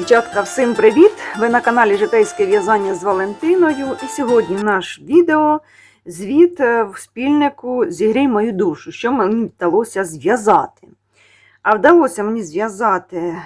Дівчатка, всім привіт! Ви на каналі Житейське в'язання з Валентиною. І сьогодні наш відео звіт е, в спільнику Зігрій мою душу, що мені вдалося зв'язати. А вдалося мені зв'язати е,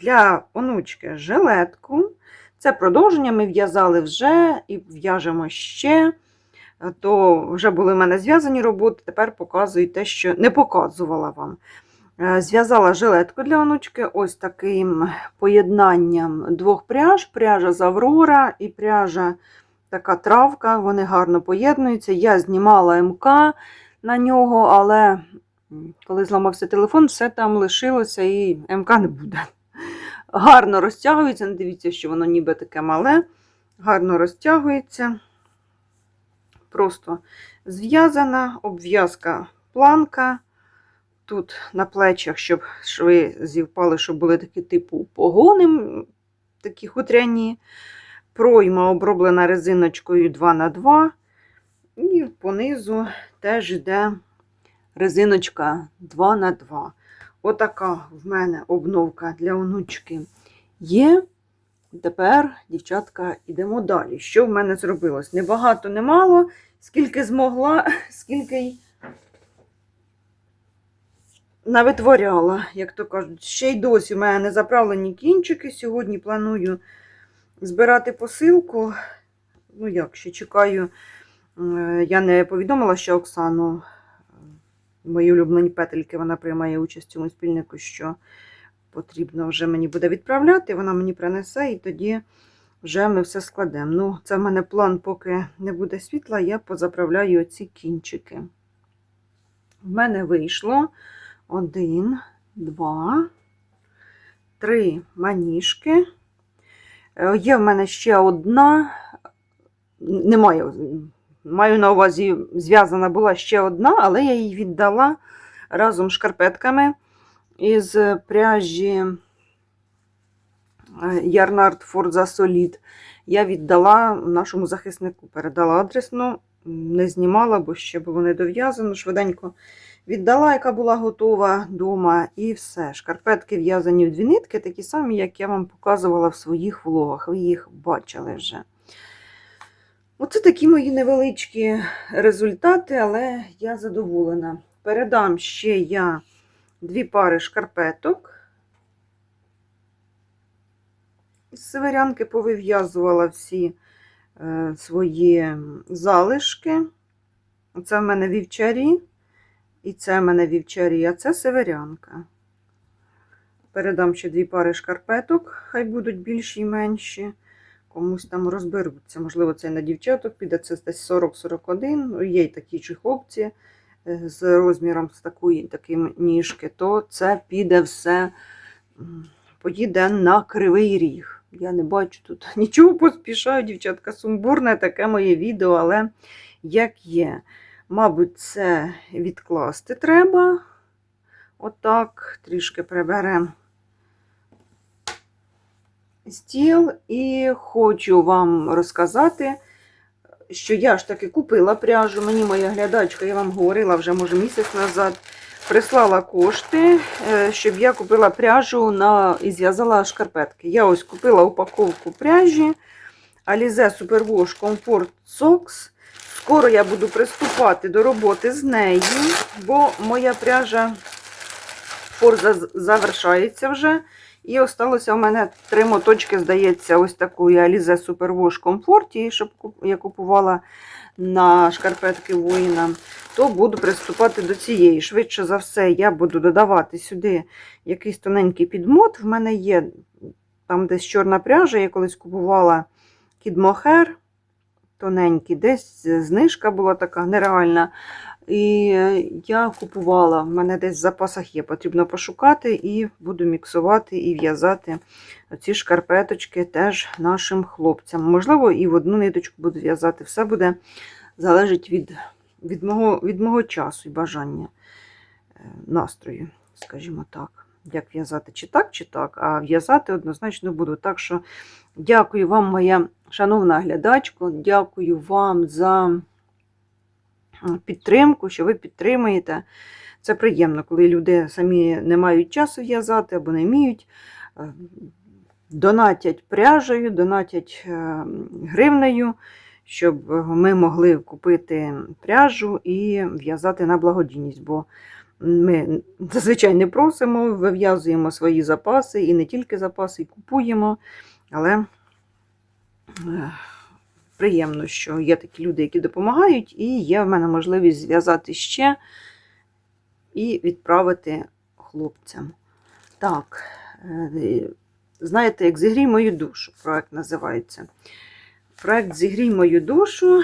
для онучки жилетку. Це продовження ми в'язали вже і в'яжемо ще. Е, То вже були в мене зв'язані роботи, тепер показую те, що не показувала вам. Е, Зв'язала жилетку для онучки ось таким поєднанням двох пряж: пряжа з Аврора і пряжа така травка. Вони гарно поєднуються. Я знімала МК на нього, але коли зламався телефон, все там лишилося і МК не буде. Гарно розтягується. Не дивіться, що воно ніби таке мале, гарно розтягується. Просто зв'язана, обв'язка планка. Тут на плечах, щоб шви зівпали, щоб були такі типу погони, такі хутряні. Пройма оброблена резиночкою 2х2. І понизу теж йде резиночка 2х2. Отака в мене обновка для онучки є. Тепер, дівчатка, йдемо далі. Що в мене зробилось? Небагато, немало, скільки змогла, скільки й навитворяла, як то кажуть. Ще й досі у мене не заправлені кінчики. Сьогодні планую збирати посилку. Ну, як ще чекаю. Е, Я не повідомила ще Оксану, мої улюблені петельки, вона приймає участь у цьому спільнику, що потрібно вже мені буде відправляти. Вона мені принесе, і тоді вже ми все складемо. Ну, це в мене план, поки не буде світла, я позаправляю оці кінчики. В мене вийшло один, два, три маніжки. Е, Є в мене ще одна. Немає, маю на увазі, зв'язана була ще одна, але я її віддала разом з шкарпетками із пряжі е, Ярнард Форза Солід. Я віддала нашому захиснику, передала адресну, не знімала, бо ще було не дов'язано. Швиденько віддала, яка була готова вдома, і все. Шкарпетки в'язані в дві нитки, такі самі, як я вам показувала в своїх влогах. Ви їх бачили вже. Оце такі мої невеличкі результати, але я задоволена. Передам ще я дві пари шкарпеток. З северянки повив'язувала всі е, свої залишки. Це в мене вівчарі. І це в мене вівчарі, а це северянка. Передам ще дві пари шкарпеток, хай будуть більші і менші. Комусь там розберуться. Можливо, це і на дівчаток піде, це десь 40-41. Ну, Є й такі чи хлопці е, з розміром з такої такої ніжки, то це піде все, поїде на кривий ріг. Я не бачу тут нічого поспішаю, дівчатка, сумбурне таке моє відео, але як є. Мабуть, це відкласти треба. Отак, трішки приберемо стіл. І хочу вам розказати, що я ж таки купила пряжу. Мені моя глядачка, я вам говорила вже, може, місяць назад, прислала кошти, е, щоб я купила пряжу на... і зв'язала шкарпетки. Я ось купила упаковку пряжі Alize Superwash Comfort Socks. Скоро я буду приступати до роботи з нею, бо моя пряжа форза завершається вже. І осталося в мене три моточки, здається, ось такої Alize Superwash Comfort, щоб я купувала на шкарпетки воїна, то буду приступати до цієї. Швидше за все, я буду додавати сюди якийсь тоненький підмот. В мене є там десь чорна пряжа, я колись купувала кідмохер тоненький, десь знижка була така нереальна. І я купувала, в мене десь в запасах є, потрібно пошукати, і буду міксувати і в'язати ці шкарпеточки теж нашим хлопцям. Можливо, і в одну ниточку буду в'язати. Все буде залежить від, від, мого, від мого часу і бажання е, настрою, скажімо так. Як в'язати чи так, чи так, а в'язати однозначно буду. Так що дякую вам, моя шановна глядачко, дякую вам за підтримку, що ви підтримуєте. Це приємно, коли люди самі не мають часу в'язати або не вміють. е, донатять пряжею, донатять е, гривнею, щоб ми могли купити пряжу і в'язати на благодійність. Бо ми зазвичай не просимо, вив'язуємо свої запаси і не тільки запаси, і купуємо. Але е, приємно, що є такі люди, які допомагають, і є в мене можливість зв'язати ще і відправити хлопцям. Так, е, знаєте, як зігрій мою душу, проект називається. Проект Зігрій мою душу.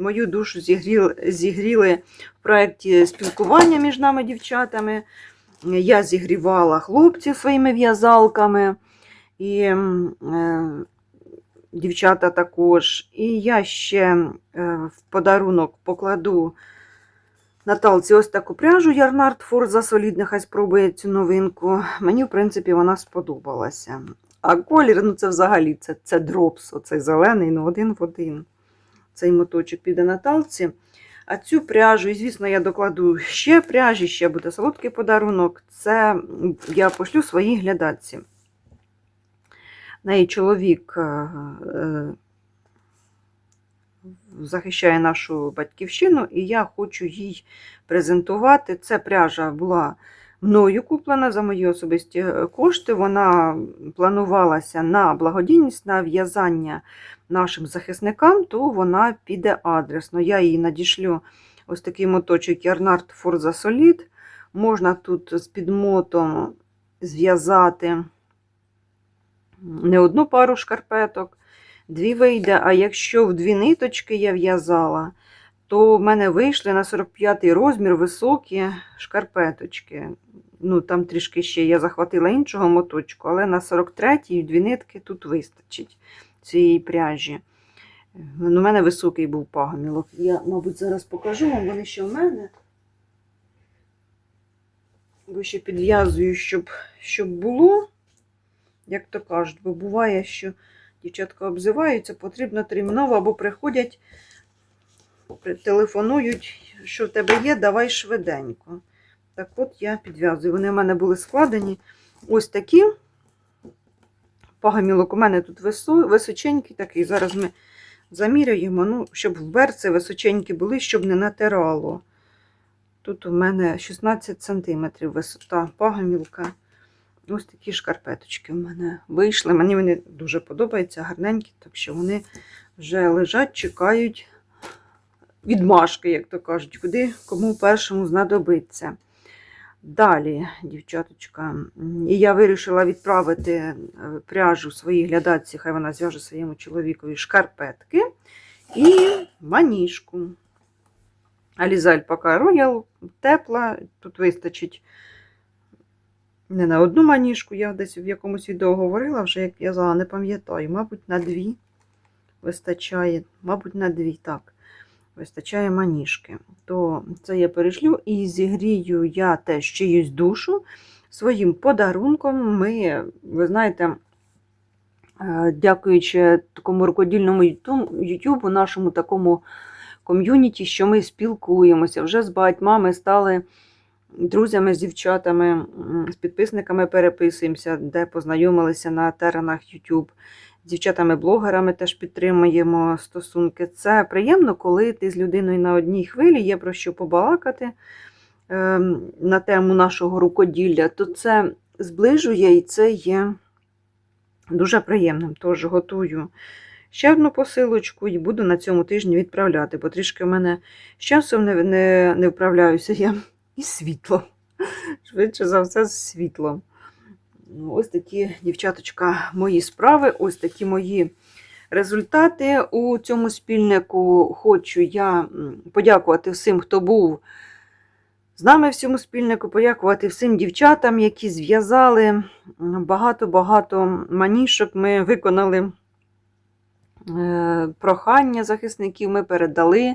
Мою душу зігріли, зігріли в проєкті спілкування між нами, дівчатами. Я зігрівала хлопців своїми в'язалками. І е, дівчата також. І я ще е, в подарунок покладу Наталці ось таку пряжу Ярнард Форза Солід, нехай спробує цю новинку. Мені, в принципі, вона сподобалася. А колір, ну це взагалі це, це дропс, оцей зелений, ну один в один. Цей моточок піде Наталці. А цю пряжу, і звісно, я докладу ще пряжі, ще буде солодкий подарунок. Це я пошлю своїй глядачці. Неї чоловік е, е, захищає нашу батьківщину, і я хочу їй презентувати. Це пряжа була мною куплена за мої особисті е, кошти. Вона планувалася на благодійність, на в'язання нашим захисникам, то вона піде адресно. Я їй надішлю ось такий моточок Ярнард Форза Солід. Можна тут з підмотом зв'язати не одну пару шкарпеток, дві вийде. А якщо в дві ниточки я в'язала, то в мене вийшли на 45-й розмір високі шкарпеточки. Ну, там трішки ще я захватила іншого моточку, але на 43-й дві нитки тут вистачить цієї пряжі. Ну, У мене високий був пагамілок. Я, мабуть, зараз покажу вам, вони ще в мене. Бо ще підв'язую, щоб, щоб було, як то кажуть, бо буває, що дівчатка обзиваються, потрібно терміново або приходять, при- телефонують, що в тебе є, давай швиденько. Так от я підв'язую. Вони в мене були складені ось такі. Пагамілок у мене тут висо, височенький такий. Зараз ми заміряємо, ну, щоб в берці височенькі були, щоб не натирало. Тут у мене 16 см висота пагамілка. Ось такі шкарпеточки в мене вийшли. Мені вони дуже подобаються, гарненькі, так що вони вже лежать, чекають відмашки, як то кажуть, куди кому першому знадобиться. Далі, дівчаточка, і я вирішила відправити е, пряжу своїй глядачці, хай вона зв'яже своєму чоловікові шкарпетки і маніжку. Аліза Альпака Роял тепла, тут вистачить не на одну маніжку, я десь в якомусь відео говорила, вже як в'язала, не пам'ятаю, мабуть, на дві вистачає, мабуть, на дві, так, вистачає маніжки. То це я перешлю і зігрію я теж чиюсь душу своїм подарунком. Ми, ви знаєте, е, дякуючи такому рукодільному Ютубу, нашому такому ком'юніті, що ми спілкуємося. Вже з багатьма ми стали друзями з дівчатами, з підписниками переписуємося, де познайомилися на теренах YouTube. Дівчатами-блогерами теж підтримуємо стосунки. Це приємно, коли ти з людиною на одній хвилі є про що побалакати ем, на тему нашого рукоділля, то це зближує і це є дуже приємним. Тож готую ще одну посилочку і буду на цьому тижні відправляти, бо трішки в мене з часом не, не, не вправляюся я. І світло. Швидше за все, з світлом. Ось такі, дівчаточка, мої справи, ось такі мої результати у цьому спільнику. Хочу я подякувати всім, хто був з нами в цьому спільнику, подякувати всім дівчатам, які зв'язали багато-багато манішок. Ми виконали е, прохання захисників, ми передали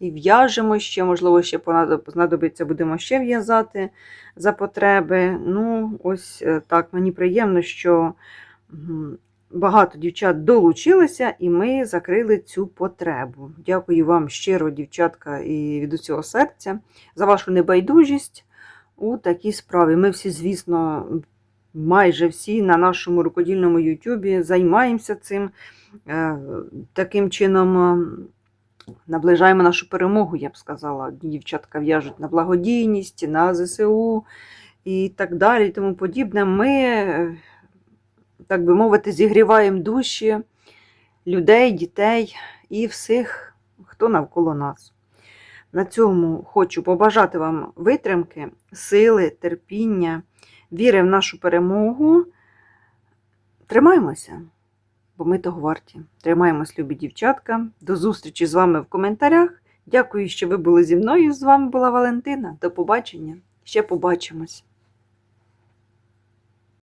і в'яжемо ще, можливо, ще знадобиться, будемо ще в'язати за потреби. Ну, ось е, так, мені приємно, що багато дівчат долучилися, і ми закрили цю потребу. Дякую вам щиро, дівчатка, і від усього серця за вашу небайдужість у такій справі. Ми всі, звісно, майже всі на нашому рукодільному Ютубі займаємося цим. Е, Таким чином наближаємо нашу перемогу, я б сказала. Дівчатка в'яжуть на благодійність, на ЗСУ і так далі, і тому подібне. Ми, так би мовити, зігріваємо душі людей, дітей і всіх, хто навколо нас. На цьому хочу побажати вам витримки, сили, терпіння, віри в нашу перемогу. Тримаємося, бо ми того варті. Тримаємось, любі дівчатка. До зустрічі з вами в коментарях. Дякую, що ви були зі мною. З вами була Валентина. До побачення. Ще побачимось.